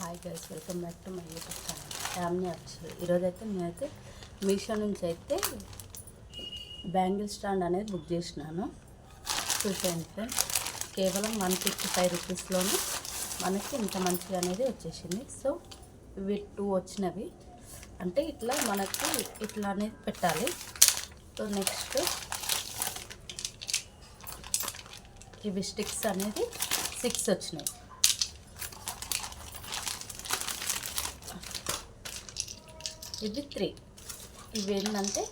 Hi guys welcome back to my YouTube channel. Family వచ్చి ఈరోజు అయితే నేనైతే మీషో నుంచి అయితే బ్యాంగిల్ స్టాండ్ అనేది బుక్ చేసినాను. చూసాను ఫ్రెండ్ కేవలం వన్ ఫిఫ్టీ ఫైవ్ రూపీస్లోనే మనకి ఇంత మంచిగా అనేది వచ్చేసింది. సో ఇవి టూ వచ్చినవి. అంటే ఇట్లా మనకి ఇట్లా అనేది పెట్టాలి. సో నెక్స్ట్ ఇవి స్టిక్స్ అనేది సిక్స్ వచ్చినాయి. ఇది త్రీ. ఇవి ఏంటంటే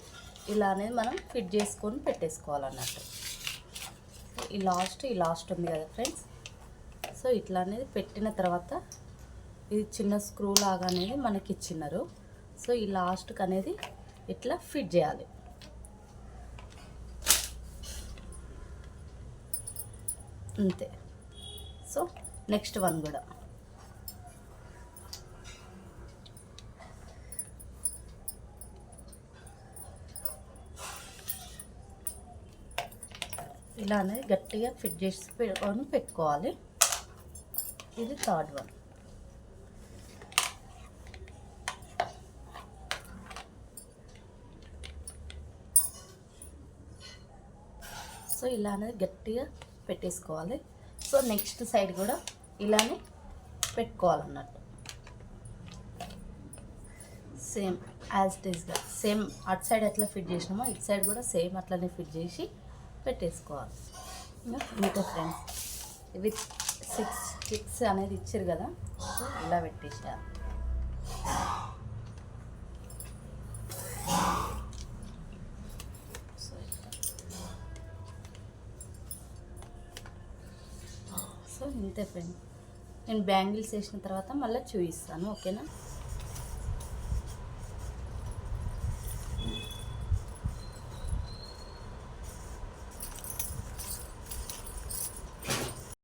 ఇలా అనేది మనం ఫిట్ చేసుకొని పెట్టేసుకోవాలన్నట్టు. ఈ లాస్ట్ ఈ లాస్ట్ ఉంది కదా ఫ్రెండ్స్? సో ఇట్లా అనేది పెట్టిన తర్వాత ఇది చిన్న స్క్రూ లాగా అనేది మనకి ఇచ్చినారు. సో ఈ లాస్ట్కి అనేది ఇట్లా ఫిట్ చేయాలి. అంతే. సో నెక్స్ట్ వన్ కూడా. ఇలా అనేది గట్టిగా ఫిట్ చేసి పెట్టుకొని పెట్టుకోవాలి. ఇది థర్డ్ వన్. సో ఇలా అనేది గట్టిగా పెట్టేసుకోవాలి. సో నెక్స్ట్ సైడ్ కూడా ఇలానే పెట్టుకోవాలన్నట్టు. సేమ్ యాజ్ ఇట్ ఈస్గా సేమ్ అటు సైడ్ ఎట్లా ఫిట్ చేసినామో ఇటు సైడ్ కూడా సేమ్ అట్లనే ఫిట్ చేసి పెట్టేసుకోవాలి. ఇంకా ఫ్రెండ్స్ ఇవి సిక్స్ స్టిక్స్ అనేది ఇచ్చారు కదా సో ఇలా పెట్టేసారు సో సో ఇంతే ఫ్రెండ్ నేను బ్యాంగిల్స్ వేసిన తర్వాత మళ్ళీ చూపిస్తాను ఓకేనా?